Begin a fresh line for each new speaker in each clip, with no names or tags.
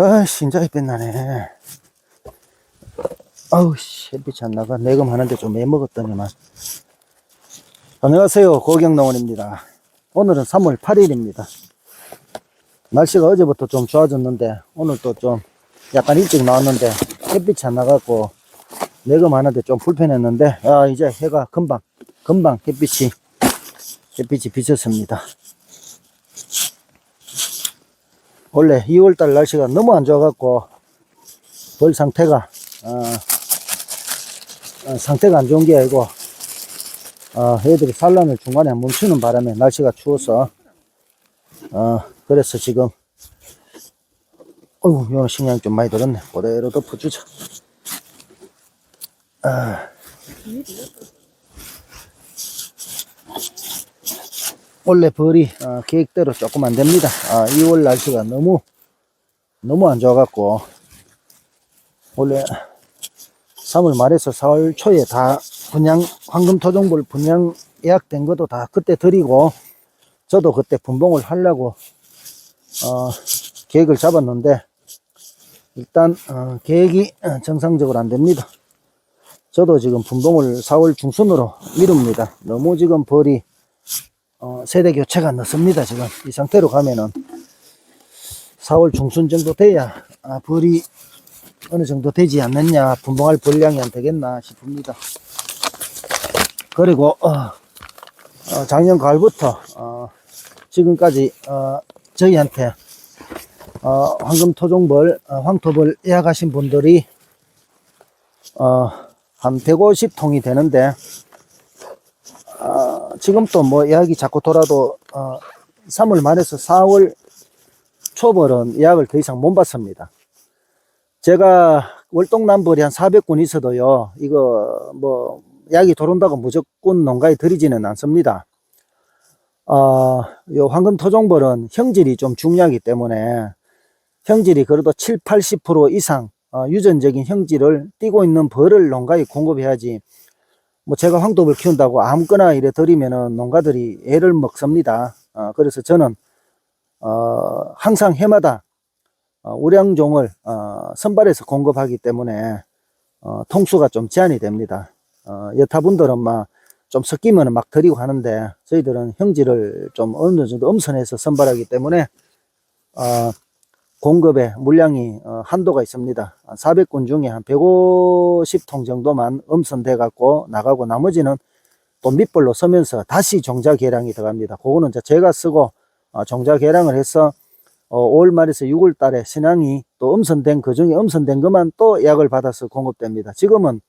아이씨, 진짜 햇빛 나네. 아우, 씨, 햇빛이 안 나가. 내금 하는데 좀 애먹었더니만. 안녕하세요. 고경농원입니다. 오늘은 3월 8일입니다. 날씨가 어제부터 좀 좋아졌는데, 오늘도 좀 약간 일찍 나왔는데, 햇빛이 안 나가고, 내금 하는데 좀 불편했는데, 아, 이제 해가 금방, 금방 햇빛이, 햇빛이 비쳤습니다. 원래 2월달 날씨가 너무 안 좋아갖고 벌 상태가 어, 어, 상태가 안 좋은 게 아니고 어, 애들이 산란을 중간에 멈추는 바람에 날씨가 추워서 어, 그래서 지금 어휴 요 식량이 좀 많이 들었네 그대로 덮어주자 아. 원래 벌이 어, 계획대로 조금 안 됩니다. 아, 2월 날씨가 너무 너무 안 좋아갖고 원래 3월 말에서 4월 초에 다 분양 황금 토종벌 분양 예약된 것도 다 그때 드리고 저도 그때 분봉을 하려고 어, 계획을 잡았는데 일단 어, 계획이 정상적으로 안 됩니다. 저도 지금 분봉을 4월 중순으로 미룹니다. 너무 지금 벌이 어, 세대 교체가 늦습니다. 지금 이 상태로 가면은 4월 중순 정도 돼야 아, 벌이 어느 정도 되지 않느냐 분봉할 벌량이 안 되겠나 싶습니다. 그리고 어, 어, 작년 가을부터 어, 지금까지 어, 저희한테 어, 황금 토종벌, 어, 황토벌 예약하신 분들이 어, 한 150통이 되는데 어, 지금 또 뭐 예약이 자꾸 돌아도 어, 3월 말에서 4월 초벌은 예약을 더 이상 못 받습니다. 제가 월동남벌이 한 400군 있어도요, 이거 뭐 예약이 돌아온다고 무조건 농가에 들이지는 않습니다. 어, 요 황금 토종벌은 형질이 좀 중요하기 때문에 형질이 그래도 7, 80% 이상 어, 유전적인 형질을 띠고 있는 벌을 농가에 공급해야지 뭐 제가 황토벌 키운다고 아무거나 이래 드리면은 농가들이 애를 먹습니다. 어, 그래서 저는 어, 항상 해마다 어, 우량종을 어, 선발해서 공급하기 때문에 어, 통수가 좀 제한이 됩니다. 어, 여타분들은 막 좀 섞이면 막 드리고 하는데 저희들은 형질을 좀 어느 정도 엄선해서 선발하기 때문에 어, 공급에 물량이 어, 한도가 있습니다. 400군 중에 한 150통 정도만 엄선돼 갖고 나가고 나머지는 또 밑벌로 서면서 다시 종자 계량이 들어갑니다. 그거는 제가 쓰고 어, 종자 계량을 해서 어, 5월 말에서 6월 달에 신앙이 또 엄선된 그 중에 엄선된 것만 또 약을 받아서 공급됩니다. 지금은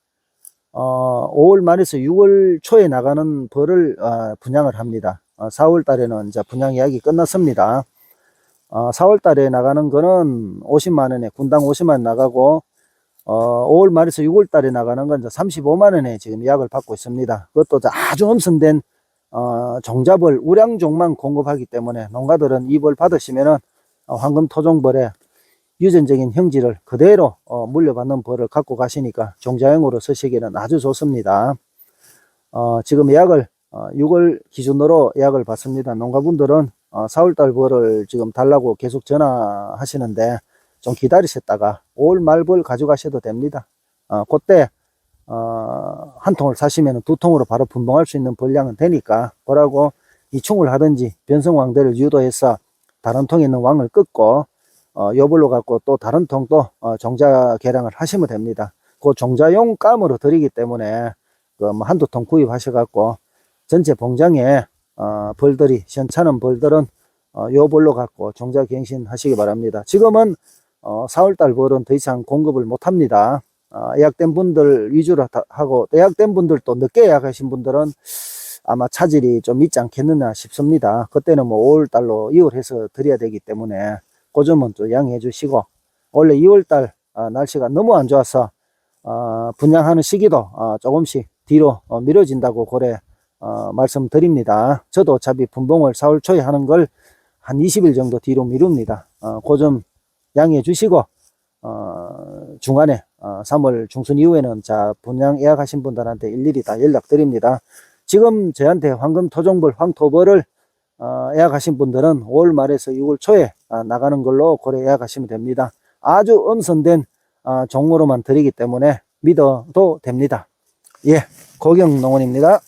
어, 5월 말에서 6월 초에 나가는 벌을 어, 분양을 합니다. 어, 4월 달에는 이제 분양 예약이 끝났습니다. 어, 4월 달에 나가는 거는 50만 원에 군당 50만 원 나가고 어, 5월 말에서 6월 달에 나가는 건 이제 35만 원에 지금 예약을 받고 있습니다. 그것도 아주 엄선된 어, 종자벌 우량종만 공급하기 때문에 농가들은 이벌 받으시면은 어, 황금 토종벌에 유전적인 형질을 그대로 어, 물려받는 벌을 갖고 가시니까 종자형으로 쓰시기는 아주 좋습니다. 어, 지금 예약을 어, 6월 기준으로 예약을 받습니다. 농가분들은 어, 4월달 벌을 지금 달라고 계속 전화하시는데 좀 기다리셨다가 5월 말벌 가져가셔도 됩니다. 어, 그때 어, 한 통을 사시면 두 통으로 바로 분봉할 수 있는 벌량은 되니까 그러고 이충을 하든지 변성왕대를 유도해서 다른 통에 있는 왕을 끊고 어, 요벌로 갖고 또 다른 통도 어, 종자 개량을 하시면 됩니다. 그 종자용 감으로 드리기 때문에 그 뭐 한두 통 구입하셔 갖고 전체 봉장에 어, 벌들이 시원찮은 벌들은 어, 요 벌로 갖고 종자 갱신 하시기 바랍니다. 지금은 어, 4월달 벌은 더 이상 공급을 못 합니다. 어, 예약된 분들 위주로 다- 하고 예약된 분들도 늦게 예약하신 분들은 아마 차질이 좀 있지 않겠느냐 싶습니다. 그때는 뭐 5월달로 2월해서 드려야 되기 때문에 그 점은 좀 양해해 주시고 원래 2월달 아, 날씨가 너무 안 좋아서 어, 분양하는 시기도 어, 조금씩 뒤로 어, 미뤄진다고 고래 어, 말씀드립니다. 저도 어차피 분봉을 4월 초에 하는 걸 한 20일 정도 뒤로 미룹니다. 어, 그점 양해해 주시고 어, 중간에 어, 3월 중순 이후에는 자 분양 예약하신 분들한테 일일이 다 연락드립니다. 지금 저한테 황금 토종벌 황토벌을 어, 예약하신 분들은 5월 말에서 6월 초에 아, 나가는 걸로 고려 예약하시면 됩니다. 아주 엄선된 아, 종으로만 드리기 때문에 믿어도 됩니다. 예, 고경농원입니다.